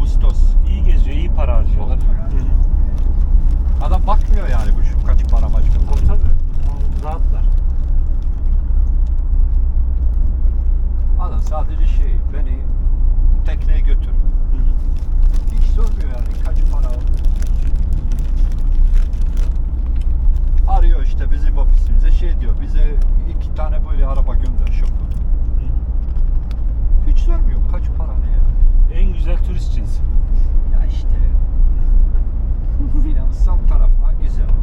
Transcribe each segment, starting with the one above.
Ağustos. İyi geziyor, iyi para harcıyorlar. Adam bakmıyor yani bu şu kaç para maç. Tabii tabii. Rahatlar. Adam sadece şey beni tekneye götür. Hiç sormuyor yani kaç para Arıyor işte bizim ofisimize şey diyor bize iki tane böyle araba gönder şoför. en güzel turist cinsi. Ya işte finansal tarafına güzel.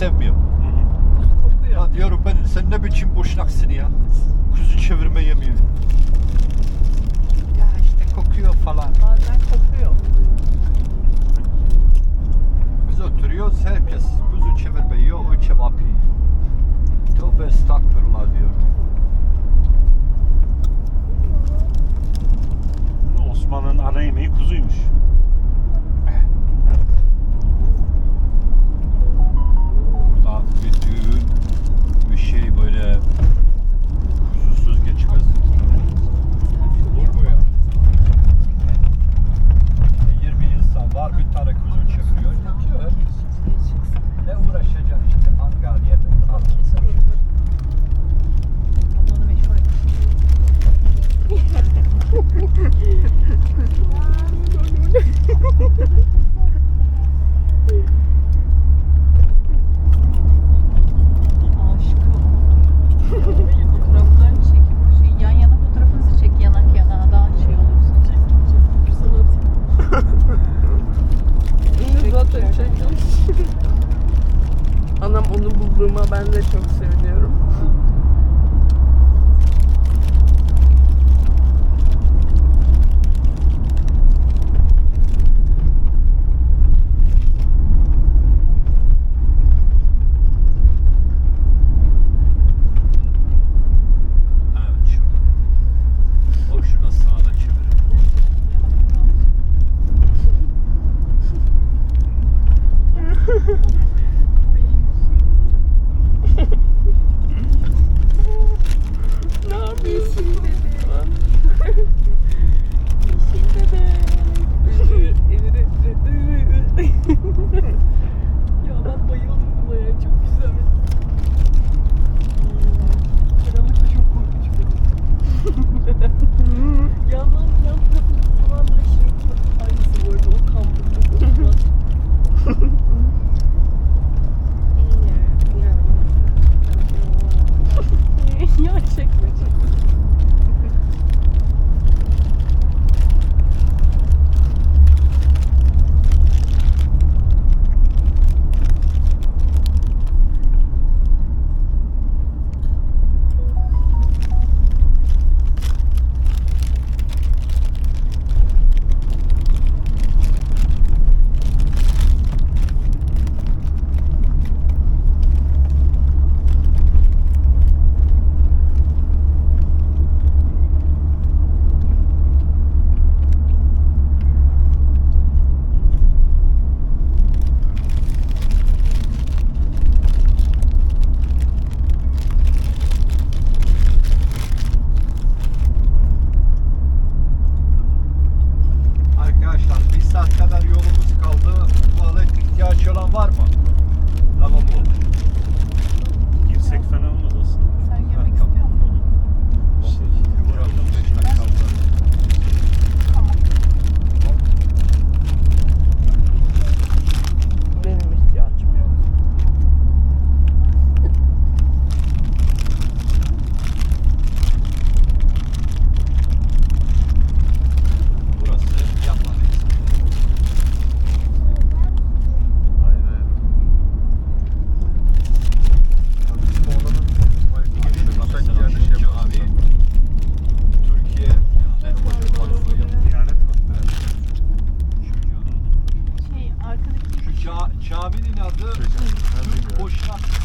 sevmiyorum. Hı hı. Ya diyorum ben sen ne biçim boşnaksın ya. Kuzu çevirme yemiyor. Ya işte kokuyor falan. Bazen kokuyor. Biz oturuyoruz herkes kuzu çevirme yiyor o kebap yiyor. Tövbe estağfurullah diyorum.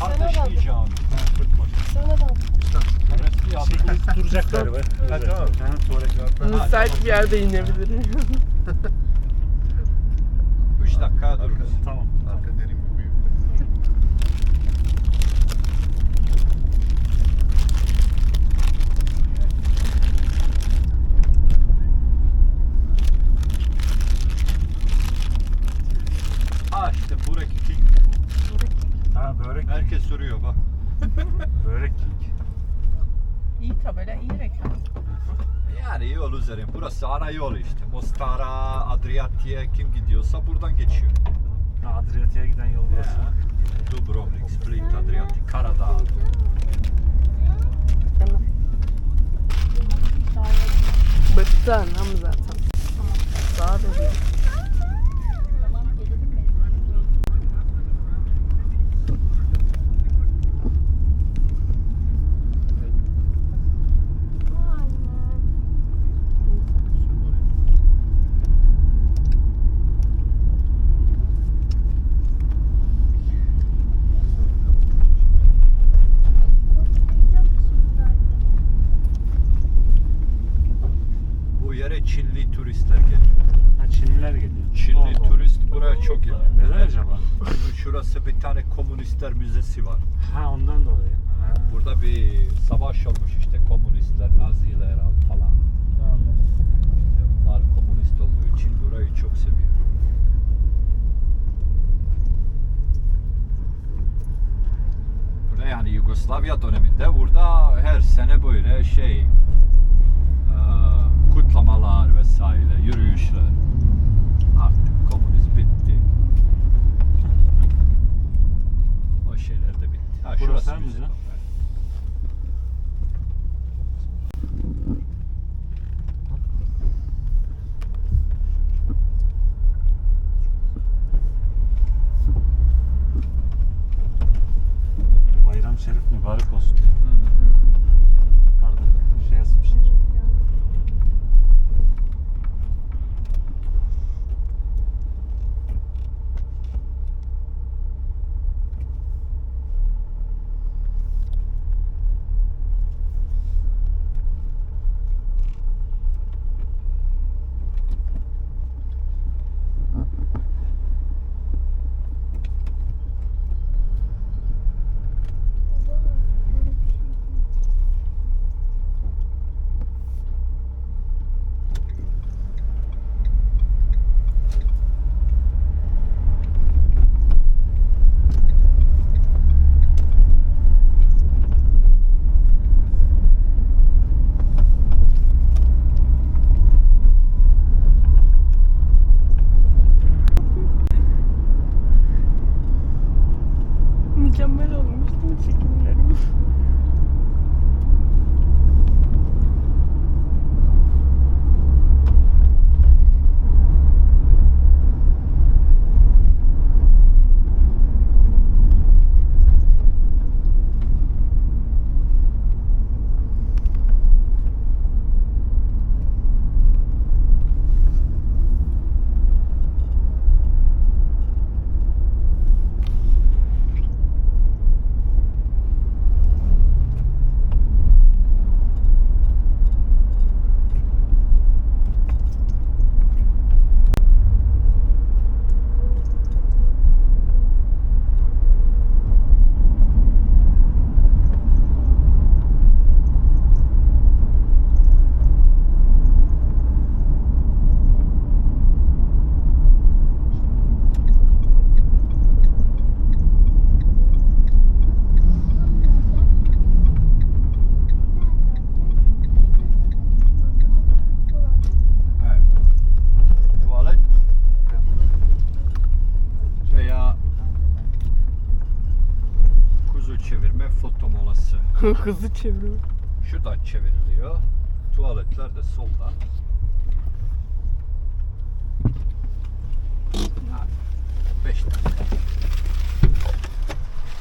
Ateşleyeceğim. Duracak galiba. Ha tamam. Müsait bir yerde inebilirim. 3 dakika dur. Tamam. Arka derin karayolu işte. Mostara, Adriyatik'e kim gidiyorsa buradan geçiyor. Adriyatik'e giden yol burası. ha. Dubrovnik, Split, Adriyatik, Karadağ. Tamam. Bıktı anam zaten. Sağa doğru. yere Çinli turistler geliyor. Ha, Çinliler geliyor. Çinli Allah. turist buraya çok geliyor. Neden acaba? Çünkü şurası bir tane komünistler müzesi var. Ha ondan dolayı. Ha. Burada bir savaş olmuş işte komünistler, naziler falan. Tamam. İşte bunlar komünist olduğu için burayı çok seviyor. Burada yani Yugoslavya döneminde burada her sene böyle şey kutlamalar vesaire, yürüyüşler. Artık komünizm bitti. O şeyler de bitti. Ha, Burası şurası müze. Hızlı çeviriyor. Şuradan çevriliyor. Tuvaletler de soldan. Ha, Beş dakika.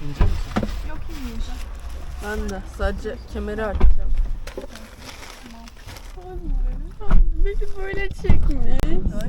İnce misin? Yok inmeyeceğim. Ben de sadece kemeri açacağım. Beni böyle çekmiş.